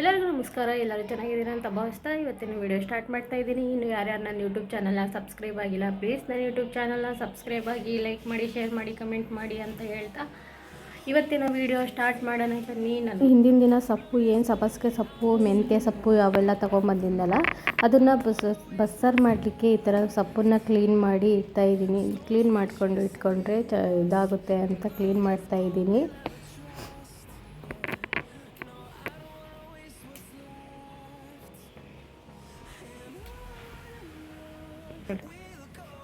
ಎಲ್ಲರಿಗೂ ನಮಸ್ಕಾರ, ಎಲ್ಲರೂ ಚೆನ್ನಾಗಿದ್ದೀರಾ ಅಂತ ಭಾವಿಸ್ತಾ ಇವತ್ತಿನ ವಿಡಿಯೋ ಸ್ಟಾರ್ಟ್ ಮಾಡ್ತಾ ಇದ್ದೀನಿ. ಇನ್ನು ಯಾರ್ಯಾರು ನನ್ನ ಯೂಟ್ಯೂಬ್ ಚಾನಲ್ನ ಸಬ್ಸ್ಕ್ರೈಬ್ ಆಗಿಲ್ಲ ಪ್ಲೀಸ್ ನನ್ನ ಯೂಟ್ಯೂಬ್ ಚಾನಲ್ನ ಸಬ್ಸ್ಕ್ರೈಬ್ ಆಗಿ ಲೈಕ್ ಮಾಡಿ ಶೇರ್ ಮಾಡಿ ಕಮೆಂಟ್ ಮಾಡಿ ಅಂತ ಹೇಳ್ತಾ ಇವತ್ತಿನ ವಿಡಿಯೋ ಸ್ಟಾರ್ಟ್ ಮಾಡೋಣ ಬನ್ನಿ. ನಾನು ಹಿಂದಿನ ದಿನ ಸೊಪ್ಪು, ಏನು ಸಬಸ್ಗೆ ಸೊಪ್ಪು, ಮೆಂತ್ಯ ಸೊಪ್ಪು ಅವೆಲ್ಲ ತೊಗೊಂಬಂದಿದ್ದಲ್ಲ ಅದನ್ನು ಬಸ್, ಬಸ್ಸಾರು ಮಾಡಲಿಕ್ಕೆ ಈ ಥರ ಸೊಪ್ಪನ್ನು ಕ್ಲೀನ್ ಮಾಡಿ ಇಡ್ತಾಯಿದ್ದೀನಿ ಕ್ಲೀನ್ ಮಾಡಿಕೊಂಡು ಇಟ್ಕೊಂಡ್ರೆ ಚ ಇದಾಗುತ್ತೆ ಅಂತ ಕ್ಲೀನ್ ಮಾಡ್ತಾ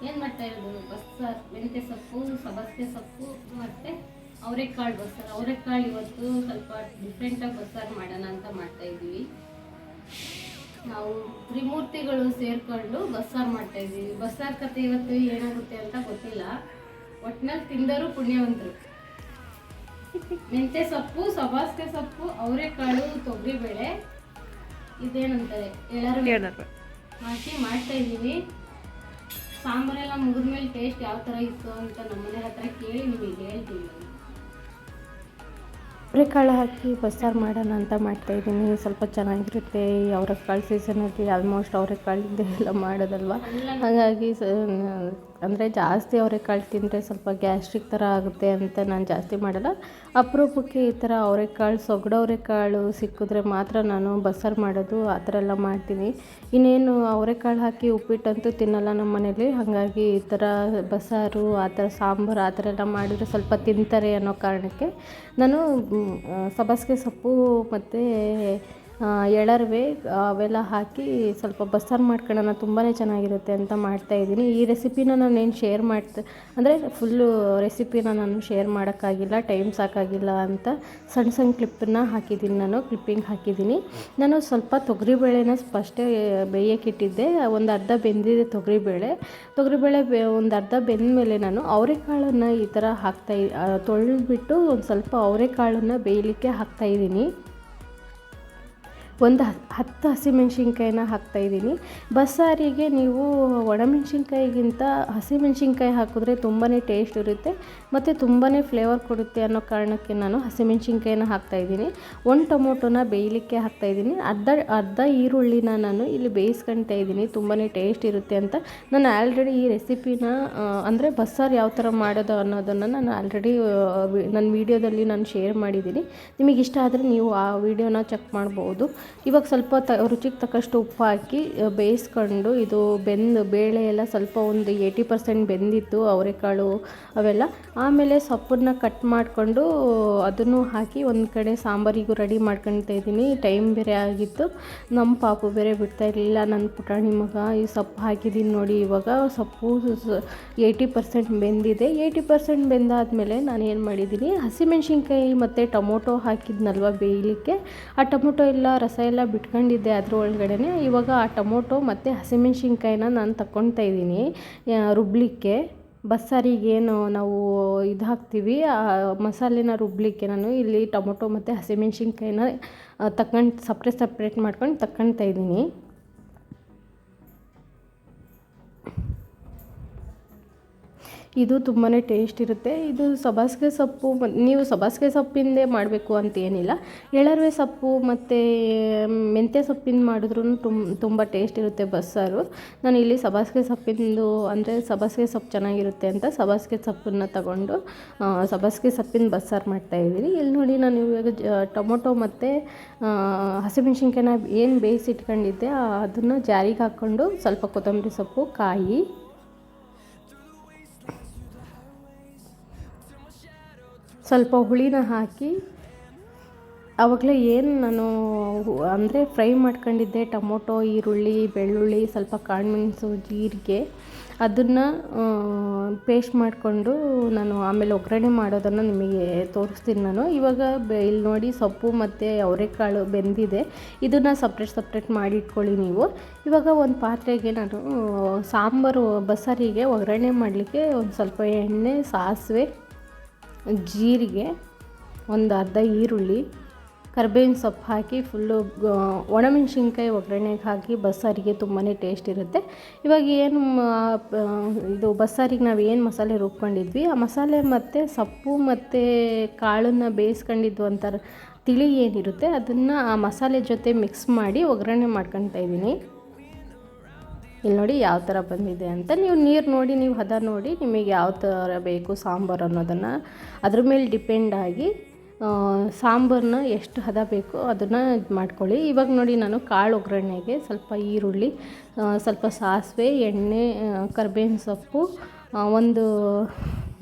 ಏನು ಮಾಡ್ತಾ ಇರೋದು? ಬಸ್ಸಾರು ಮೆಂತ್ಯ ಸೊಪ್ಪು ಸಬಸ್ಗೆ ಸೊಪ್ಪು ಮತ್ತು ಅವರೆಕಾಳು ಬಸ್ಸಾರು ಅವರೆಕಾಳು ಇವತ್ತು ಸ್ವಲ್ಪ ಡಿಫ್ರೆಂಟಾಗಿ ಬಸ್ಸಾರು ಮಾಡೋಣ ಅಂತ ಮಾಡ್ತಾ ಇದ್ದೀವಿ. ನಾವು ತ್ರಿಮೂರ್ತಿಗಳು ಸೇರಿಕೊಂಡು ಬಸ್ಸಾರು ಮಾಡ್ತಾ ಇದ್ದೀವಿ. ಬಸ್ಸಾರು ಕತೆ ಇವತ್ತು ಏನಾಗುತ್ತೆ ಅಂತ ಗೊತ್ತಿಲ್ಲ. ಒಟ್ಟಿನಲ್ಲಿ ತಿಂದರೂ ಪುಣ್ಯವಂತರು. ಮೆಂತ್ಯ ಸೊಪ್ಪು ಸಬಾಸ್ಗೆ ಸೊಪ್ಪು ಅವರೆಕಾಳು ತೊಗರಿಬೇಳೆ ಇದೇನಂತಾರೆ? ಎಲ್ಲರೂ ಹಾಕಿ ಮಾಡ್ತಾ ಇದ್ದೀವಿ. ಸಾಂಬಾರೆಲ್ಲ ಮುಗಿದ್ಮೇಲೆ ಟೇಸ್ಟ್ ಯಾವ ಥರ ಇತ್ತು ಅಂತ ನಮ್ಮನೆ ಹತ್ರ ಕೇಳಿ ನಿಮಗೆ ಹೇಳ್ತೀನಿ. ಅವರೆಕಾಳು ಹಾಕಿ ಬಸ್ಸಾರು ಮಾಡೋಣ ಅಂತ ಮಾಡ್ತಾಯಿದ್ದೀನಿ ಸ್ವಲ್ಪ ಚೆನ್ನಾಗಿರುತ್ತೆ. ಅವರೆಕಾಳು ಸೀಸನಲ್ಲಿ ಆಲ್ಮೋಸ್ಟ್ ಅವರೆಕಾಳಿಂದ ಎಲ್ಲ ಮಾಡೋದಲ್ವ? ಹಾಗಾಗಿ ಸ ಅಂದರೆ ಜಾಸ್ತಿ ಅವರೆಕಾಳು ತಿಂದರೆ ಸ್ವಲ್ಪ ಗ್ಯಾಸ್ಟ್ರಿಕ್ ಥರ ಆಗುತ್ತೆ ಅಂತ ನಾನು ಜಾಸ್ತಿ ಮಾಡಲ್ಲ. ಅಪರೂಪಕ್ಕೆ ಈ ಥರ ಅವರೆಕಾಳು ಸೊಗಡವರೆಕಾಳು ಸಿಕ್ಕಿದ್ರೆ ಮಾತ್ರ ನಾನು ಬಸ್ಸಾರು ಮಾಡೋದು ಆ ಥರ ಎಲ್ಲ ಮಾಡ್ತೀನಿ. ಇನ್ನೇನು ಅವರೆಕಾಳು ಹಾಕಿ ಉಪ್ಪಿಟ್ಟಂತೂ ತಿನ್ನಲ್ಲ ನಮ್ಮ ಮನೇಲಿ ಹಾಗಾಗಿ ಈ ಥರ ಬಸ್ಸಾರು, ಆ ಥರ ಸಾಂಬಾರು, ಆ ಥರ ಎಲ್ಲ ಮಾಡಿದರೆ ಸ್ವಲ್ಪ ತಿಂತಾರೆ ಅನ್ನೋ ಕಾರಣಕ್ಕೆ ನಾನು ಸಬಸ್ಗೆ ಸೊಪ್ಪು ಮತ್ತು ಎಳರ್ವೆ, ಅವೆಲ್ಲ ಹಾಕಿ ಸ್ವಲ್ಪ ಬಸ್ಸಾರು ಮಾಡ್ಕೊಳ್ಳೋಣ ತುಂಬಾ ಚೆನ್ನಾಗಿರುತ್ತೆ ಅಂತ ಮಾಡ್ತಾಯಿದ್ದೀನಿ ಈ ರೆಸಿಪಿನ ನಾನು ಏನು ಶೇರ್ ಮಾಡ್ತ, ಅಂದರೆ ಫುಲ್ಲು ರೆಸಿಪಿನ ನಾನು ಶೇರ್ ಮಾಡೋಕ್ಕಾಗಿಲ್ಲ ಟೈಮ್ ಸಾಕಾಗಿಲ್ಲ ಅಂತ ಸಣ್ಣ ಸಣ್ಣ ಕ್ಲಿಪ್ಪನ್ನ ಹಾಕಿದ್ದೀನಿ ನಾನು ಕ್ಲಿಪ್ಪಿಂಗ್ ಹಾಕಿದ್ದೀನಿ. ನಾನು ಸ್ವಲ್ಪ ತೊಗರಿಬೇಳೆನ ಫಸ್ಟೇ ಬೇಯಕ್ಕಿಟ್ಟಿದ್ದೆ ಒಂದು ಅರ್ಧ ಬೆಂದಿದೆ ತೊಗರಿಬೇಳೆ. ತೊಗರಿಬೇಳೆ ಬೆ, ಒಂದು ಅರ್ಧ ಬೆಂದ ಮೇಲೆ ನಾನು ಅವರೆಕಾಳನ್ನು ಈ ಥರ ಹಾಕ್ತಾ ತೊಳೆದ್ಬಿಟ್ಟು ಒಂದು ಸ್ವಲ್ಪ ಅವರೆಕಾಳನ್ನು ಬೇಯಲಿಕ್ಕೆ ಹಾಕ್ತಾಯಿದ್ದೀನಿ ಒಂದು ಹತ್ತು ಹಸಿಮೆಣ್ಸಿನ್ಕಾಯಿನ ಹಾಕ್ತಾಯಿದ್ದೀನಿ ಬಸ್ಸಾರಿಗೆ ನೀವು ಒಣಮೆಣ್ಸಿನ್ಕಾಯಿಗಿಂತ ಹಸಿಮೆಣ್ಸಿನ್ಕಾಯಿ ಹಾಕಿದ್ರೆ ತುಂಬಾ ಟೇಸ್ಟ್ ಇರುತ್ತೆ ಮತ್ತು ತುಂಬಾ ಫ್ಲೇವರ್ ಕೊಡುತ್ತೆ ಅನ್ನೋ ಕಾರಣಕ್ಕೆ ನಾನು ಹಸಿಮೆಣ್ಸಿನ್ಕಾಯಿನ ಹಾಕ್ತಾಯಿದ್ದೀನಿ ಒಂದು ಟೊಮೊಟೊನ ಬೇಯಲಿಕ್ಕೆ ಹಾಕ್ತಾಯಿದ್ದೀನಿ ಅರ್ಧ ಅರ್ಧ ಈರುಳ್ಳಿನ ನಾನು ಇಲ್ಲಿ ಬೇಯಿಸ್ಕೊಳ್ತಾ ಇದ್ದೀನಿ. ತುಂಬಾ ಟೇಸ್ಟ್ ಇರುತ್ತೆ ಅಂತ ನಾನು ಆಲ್ರೆಡಿ ಈ ರೆಸಿಪಿನ ಅಂದರೆ ಬಸ್ಸಾರು ಯಾವ ಥರ ಮಾಡೋದು ಅನ್ನೋದನ್ನು ನಾನು ಆಲ್ರೆಡಿ ನನ್ನ ವೀಡಿಯೋದಲ್ಲಿ ನಾನು ಶೇರ್ ಮಾಡಿದ್ದೀನಿ. ನಿಮಗೆ ಇಷ್ಟ ಆದರೆ ನೀವು ಆ ವೀಡಿಯೋನ ಚೆಕ್ ಮಾಡ್ಬೋದು. ಇವಾಗ ಸ್ವಲ್ಪ ತ, ರುಚಿಗೆ ತಕ್ಕಷ್ಟು ಉಪ್ಪು ಹಾಕಿ ಬೇಯಿಸ್ಕೊಂಡು ಇದು ಬೆಂದು, ಬೇಳೆ ಎಲ್ಲ ಸ್ವಲ್ಪ ಒಂದು ಏಯ್ಟಿ ಪರ್ಸೆಂಟ್ ಬೆಂದಿತ್ತು, ಅವರೆಕಾಳು ಅವೆಲ್ಲ. ಆಮೇಲೆ ಸೊಪ್ಪನ್ನ ಕಟ್ ಮಾಡಿಕೊಂಡು ಅದನ್ನು ಹಾಕಿ ಒಂದು ಕಡೆ ಸಾಂಬಾರಿಗೂ ರೆಡಿ ಮಾಡ್ಕೊಳ್ತಾ ಇದ್ದೀನಿ. ಟೈಮ್ ಬೇರೆ ಆಗಿತ್ತು. ನಮ್ಮ ಪಾಪು ಬೇರೆ ಬಿಡ್ತಾ ಇರಲಿಲ್ಲ ನನ್ನ ಪುಟಾಣಿ ಮಗ. ಈ ಸೊಪ್ಪು ಹಾಕಿದ್ದೀನಿ ನೋಡಿ, ಇವಾಗ ಸೊಪ್ಪು ಏಯ್ಟಿ ಪರ್ಸೆಂಟ್ ಬೆಂದಿದೆ. ಏಯ್ಟಿ ಪರ್ಸೆಂಟ್ ಬೆಂದಾದಮೇಲೆ ನಾನು ಏನು ಮಾಡಿದ್ದೀನಿ ಹಸಿಮೆಣ್ಸಿನ್ಕಾಯಿ ಮತ್ತು ಟೊಮೊಟೊ ಹಾಕಿದ್ನಲ್ವ ಬೇಯಲಿಕ್ಕೆ. ಆ ಟೊಮೊಟೊ ಎಲ್ಲ ರಸ ಎಲ್ಲ ಬಿಟ್ಕೊಂಡಿದ್ದೆ ಅದ್ರ ಒಳಗಡೆನೆ. ಇವಾಗ ಆ ಟೊಮೊಟೊ ಮತ್ತು ಹಸಿಮೆಣ್ಸಿನ್ಕಾಯಿನ ನಾನು ತಕ್ಕೊತಾ ಇದ್ದೀನಿ. ರುಬ್ಲಿಕ್ಕೆ. ಬಸ್ಸಾರಿಗೇನು ನಾವು ಇದು ಹಾಕ್ತೀವಿ, ಆ, ಮಸಾಲೆನ ರುಬ್ಬಲಿಕ್ಕೆ ನಾನು ಇಲ್ಲಿ ಟೊಮೊಟೊ ಮತ್ತು ಹಸಿಮೆಣ್ಸಿನ್ಕಾಯಿನ ತಕ್ಕೊಂಡು ಸಪ್ರೇಟ್ ಸಪ್ರೇಟ್ ಮಾಡ್ಕೊಂಡು ತಗೊಳ್ತಾ ಇದ್ದೀನಿ. ಇದು ತುಂಬಾ ಟೇಸ್ಟ್ ಇರುತ್ತೆ. ಇದು ಸಬಾಸಿಗೆ ಸೊಪ್ಪು, ನೀವು ಸಬಾಸಿಗೆ ಸೊಪ್ಪಿಂದೇ ಮಾಡಬೇಕು ಅಂತ ಏನಿಲ್ಲ. ಎಳರ್ವೆ ಸೊಪ್ಪು ಮತ್ತು ಮೆಂತ್ಯ ಸೊಪ್ಪಿಂದ ಮಾಡಿದ್ರೂ ತುಂಬ ತುಂಬ ಟೇಸ್ಟ್ ಇರುತ್ತೆ ಬಸ್ಸಾರು ನಾನು ಇಲ್ಲಿ ಸಬಾಸಿಗೆ ಸೊಪ್ಪಿಂದು ಅಂದರೆ ಸಬಾಸಿಗೆ ಸೊಪ್ಪು ಚೆನ್ನಾಗಿರುತ್ತೆ ಅಂತ ಸಬಾಸಿಗೆ ಸೊಪ್ಪನ್ನು ತಗೊಂಡು ಸಬಾಸಿಗೆ ಸೊಪ್ಪಿನ ಬಸ್ಸಾರು ಮಾಡ್ತಾಯಿದ್ದೀನಿ ಇಲ್ಲಿ ನೋಡಿ ನಾನು ಇವಾಗ ಟೊಮೊಟೊ ಮತ್ತು ಹಸಿಮೆಣ್ಸಿನ್ಕಾಯಿನ ಏನು ಬೇಯಿಸಿಟ್ಕೊಂಡಿದ್ದೆ ಅದನ್ನು ಜಾರಿಗೆ ಹಾಕ್ಕೊಂಡು ಸ್ವಲ್ಪ ಕೊತ್ತಂಬರಿ ಸೊಪ್ಪು, ಕಾಯಿ ಸ್ವಲ್ಪ ಹುಳಿನ ಹಾಕಿ ಆವಾಗಲೇ ಏನು ನಾನು ಅಂದರೆ ಫ್ರೈ ಮಾಡ್ಕೊಂಡಿದ್ದೆ ಟೊಮೊಟೊ, ಈರುಳ್ಳಿ, ಬೆಳ್ಳುಳ್ಳಿ, ಸ್ವಲ್ಪ ಕಾಳುಮೆಣಸು ಜೀರಿಗೆ. ಅದನ್ನು ಪೇಸ್ಟ್ ಮಾಡಿಕೊಂಡು ನಾನು ಆಮೇಲೆ ಒಗ್ಗರಣೆ ಮಾಡೋದನ್ನು ನಿಮಗೆ ತೋರಿಸ್ತೀನಿ ನಾನು. ಇವಾಗ ಇಲ್ಲಿ ನೋಡಿ ಸೊಪ್ಪು ಮತ್ತು ಅವರೆಕಾಳು ಬೆಂದಿದೆ. ಇದನ್ನು ಸಪ್ರೇಟ್ ಸಪ್ರೇಟ್ ಮಾಡಿ ಇಟ್ಕೊಳ್ಳಿ ನೀವು. ಇವಾಗ ಒಂದು ಪಾತ್ರೆಗೆ ನಾನು ಸಾಂಬಾರು ಬಸರಿಗೆ ಒಗ್ಗರಣೆ ಮಾಡಲಿಕ್ಕೆ ಒಂದು ಸ್ವಲ್ಪ ಎಣ್ಣೆ, ಸಾಸಿವೆ ಜೀರಿಗೆ, ಒಂದು ಅರ್ಧ ಈರುಳ್ಳಿ, ಕರ್ಬೇವಿನ ಸೊಪ್ಪು ಹಾಕಿ ಫುಲ್ಲು ಒಣಮೆಣಸಿನ್ಕಾಯಿ ಒಗ್ಗರಣೆಗೆ ಹಾಕಿ ಬಸ್ಸಾರಿಗೆ ತುಂಬಾ ಟೇಸ್ಟ್ ಇರುತ್ತೆ. ಇವಾಗ ಏನು ಇದು ಬಸ್ಸಾರಿಗೆ ನಾವು ಏನು ಮಸಾಲೆ ರುಬ್ಕೊಂಡಿದ್ವಿ, ಆ ಮಸಾಲೆ ಮತ್ತು ಸೊಪ್ಪು ಮತ್ತು ಕಾಳನ್ನು ಬೇಯಿಸ್ಕೊಂಡಿದ್ದು ಅಂತಾರೆ ತಿಳಿ ಏನಿರುತ್ತೆ, ಅದನ್ನು ಆ ಮಸಾಲೆ ಜೊತೆ ಮಿಕ್ಸ್ ಮಾಡಿ ಒಗ್ಗರಣೆ ಮಾಡ್ಕೊತಾ ಇದ್ದೀನಿ ಇಲ್ಲಿ ನೋಡಿ ಯಾವ ಥರ ಬಂದಿದೆ ಅಂತ. ನೀವು ನೀರು ನೋಡಿ, ನೀವು ಹದ ನೋಡಿ ನಿಮಗೆ ಯಾವ ಥರ ಬೇಕು ಸಾಂಬಾರು ಅನ್ನೋದನ್ನು. ಅದ್ರ ಮೇಲೆ ಡಿಪೆಂಡ್ ಆಗಿ ಸಾಂಬಾರನ್ನ ಎಷ್ಟು ಹದ ಬೇಕು ಅದನ್ನು ಇದು ಮಾಡ್ಕೊಳ್ಳಿ. ಇವಾಗ ನೋಡಿ ನಾನು ಕಾಳು ಒಗ್ಗರಣೆಗೆ ಸ್ವಲ್ಪ ಈರುಳ್ಳಿ ಸ್ವಲ್ಪ ಸಾಸಿವೆ, ಎಣ್ಣೆ ಕರ್ಬೇವಿನ ಸೊಪ್ಪು ಒಂದು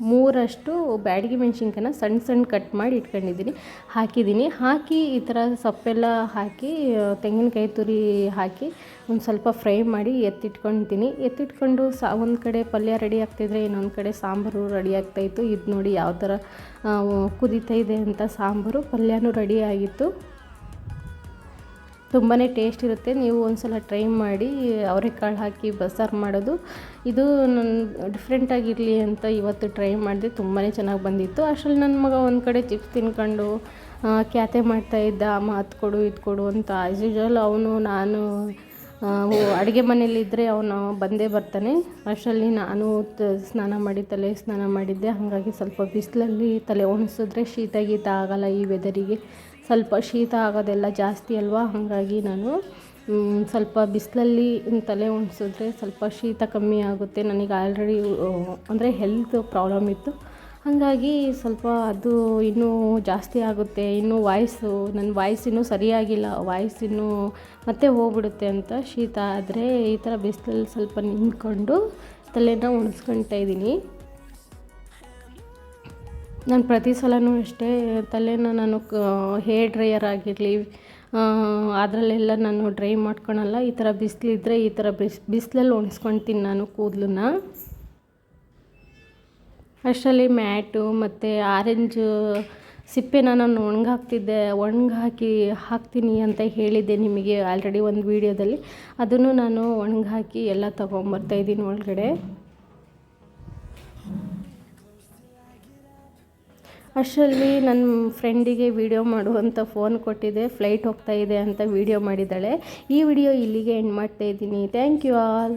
ಮೂರಷ್ಟು ಬ್ಯಾಡಗಿ ಮೆಣಸಿನ್ಕಾಯನ್ನ ಸಣ್ಣ ಸಣ್ಣ ಕಟ್ ಮಾಡಿ ಇಟ್ಕೊಂಡಿದ್ದೀನಿ. ಹಾಕಿದ್ದೀನಿ. ಹಾಕಿ ಈ ಥರ ಸೊಪ್ಪೆಲ್ಲ ಹಾಕಿ ತೆಂಗಿನಕಾಯಿ ತುರಿ ಹಾಕಿ ಒಂದು ಸ್ವಲ್ಪ ಫ್ರೈ ಮಾಡಿ ಎತ್ತಿಟ್ಕೊತೀನಿ ಎತ್ತಿಟ್ಕೊಂಡು ಸಾ, ಒಂದು ಕಡೆ ಪಲ್ಯ ರೆಡಿ ಆಗ್ತಿದ್ರೆ ಇನ್ನೊಂದು ಕಡೆ ಸಾಂಬಾರು ರೆಡಿ ಆಗ್ತಾಯಿತ್ತು ಇದು ನೋಡಿ ಯಾವ ಥರ ಕುದೀತಾ ಇದೆ ಅಂತ ಸಾಂಬಾರು ಪಲ್ಯನೂ ರೆಡಿ ಆಗಿತ್ತು. ತುಂಬಾ ಟೇಸ್ಟ್ ಇರುತ್ತೆ. ನೀವು ಒಂದು ಸಲ ಟ್ರೈ ಮಾಡಿ ಅವರೆಕಾಳು ಹಾಕಿ ಬಸ್ಸಾರು ಮಾಡೋದು. ಇದು ನನ್ನ ಡಿಫ್ರೆಂಟಾಗಿರಲಿ ಅಂತ ಇವತ್ತು ಟ್ರೈ ಮಾಡಿದೆ ತುಂಬಾ ಚೆನ್ನಾಗಿ ಬಂದಿತ್ತು. ಅಷ್ಟರಲ್ಲಿ ನನ್ನ ಮಗ ಒಂದು ಕಡೆ ಚಿಪ್ಸ್ ತಿನ್ಕೊಂಡು ಕ್ಯಾತೆ ಮಾಡ್ತಾಯಿದ್ದ ಅಮ್ಮ, ಅದು ಕೊಡು, ಇದು ಕೊಡು ಅಂತ. ಆ್ಯಸ್ ಯೂಶ್ವಲ್ ಅವನು, ನಾನು ಅಡುಗೆ ಮನೇಲಿದ್ದರೆ ಅವನು ಬಂದೇ ಬರ್ತಾನೆ. ಅಷ್ಟರಲ್ಲಿ ನಾನು ಸ್ನಾನ ಮಾಡಿ ತಲೆ ಸ್ನಾನ ಮಾಡಿದ್ದೆ. ಹಾಗಾಗಿ ಸ್ವಲ್ಪ ಬಿಸಿಲಲ್ಲಿ ತಲೆ ಒಣಸಿದ್ರೆ ಶೀತ ಗೀತ ಆಗೋಲ್ಲ ಈ ವೆದರಿಗೆ ಸ್ವಲ್ಪ ಶೀತ ಆಗೋದೆಲ್ಲ ಜಾಸ್ತಿ ಅಲ್ವಾ? ಹಾಗಾಗಿ ನಾನು ಸ್ವಲ್ಪ ಬಿಸಿಲಲ್ಲಿ ತಲೆ ಒಣಸಿದ್ರೆ ಸ್ವಲ್ಪ ಶೀತ ಕಮ್ಮಿ ಆಗುತ್ತೆ. ನನಗೆ ಆಲ್ರೆಡಿ ಅಂದರೆ ಹೆಲ್ತ್ ಪ್ರಾಬ್ಲಮ್ ಇತ್ತು. ಹಾಗಾಗಿ ಸ್ವಲ್ಪ ಅದು ಇನ್ನೂ ಜಾಸ್ತಿ ಆಗುತ್ತೆ. ಇನ್ನೂ ವಾಯ್ಸು, ನನ್ನ ವಾಯ್ಸ್ ಇನ್ನೂ ಸರಿಯಾಗಿಲ್ಲ. ವಾಯ್ಸ್ ಇನ್ನೂ ಮತ್ತೆ ಹೋಗ್ಬಿಡುತ್ತೆ ಅಂತ ಶೀತ ಆದರೆ ಈ ಥರ ಬಿಸಿಲಲ್ಲಿ ಸ್ವಲ್ಪ ನಿಂತ್ಕೊಂಡು ತಲೆನ ಒಣಸ್ಕೊಳ್ತಾ ಇದ್ದೀನಿ. ನಾನು ಪ್ರತಿ ಸಲವೂ ಅಷ್ಟೇ ತಲೆನ ನಾನು ಹೇರ್ ಡ್ರೈಯರ್ ಆಗಿರಲಿ ಅದರಲ್ಲೆಲ್ಲ ನಾನು ಡ್ರೈ ಮಾಡ್ಕೊಳಲ್ಲ, ಈ ಥರ ಬಿಸಿಲಿದ್ರೆ ಈ ಥರ ಬಿಸ್, ಬಿಸಿಲಲ್ಲಿ ಒಣಸ್ಕೊಳ್ತೀನಿ ನಾನು ಕೂದಲನ್ನ. ಅಷ್ಟರಲ್ಲಿ ಮ್ಯಾಟು ಮತ್ತು ಆರೆಂಜ್ ಸಿಪ್ಪೆನ ನಾನು ಒಣಗಾಕ್ತಿದ್ದೆ, ಒಣಗಾಕಿ ಹಾಕ್ತೀನಿ ಅಂತ ಹೇಳಿದ್ದೆ ನಿಮಗೆ ಆಲ್ರೆಡಿ ಒಂದು ವೀಡಿಯೋದಲ್ಲಿ ಅದನ್ನು ನಾನು ಒಣಗಾಕಿ ಎಲ್ಲ ತೊಗೊಂಬರ್ತಾಯಿದ್ದೀನಿ ಒಳಗಡೆ. ಅಷ್ಟರಲ್ಲಿ ನನ್ನ ಫ್ರೆಂಡಿಗೆ ವಿಡಿಯೋ ಮಾಡುವಂಥ ಫೋನ್ ಕೊಟ್ಟಿದ್ದೆ ಫ್ಲೈಟ್ ಹೋಗ್ತಾ ಇದೆ ಅಂತ ವಿಡಿಯೋ ಮಾಡಿದ್ದಾಳೆ. ಈ ವಿಡಿಯೋ ಇಲ್ಲಿಗೆ ಎಂಡ್ ಮಾಡ್ತಾಯಿದ್ದೀನಿ ಥ್ಯಾಂಕ್ ಯು ಆಲ್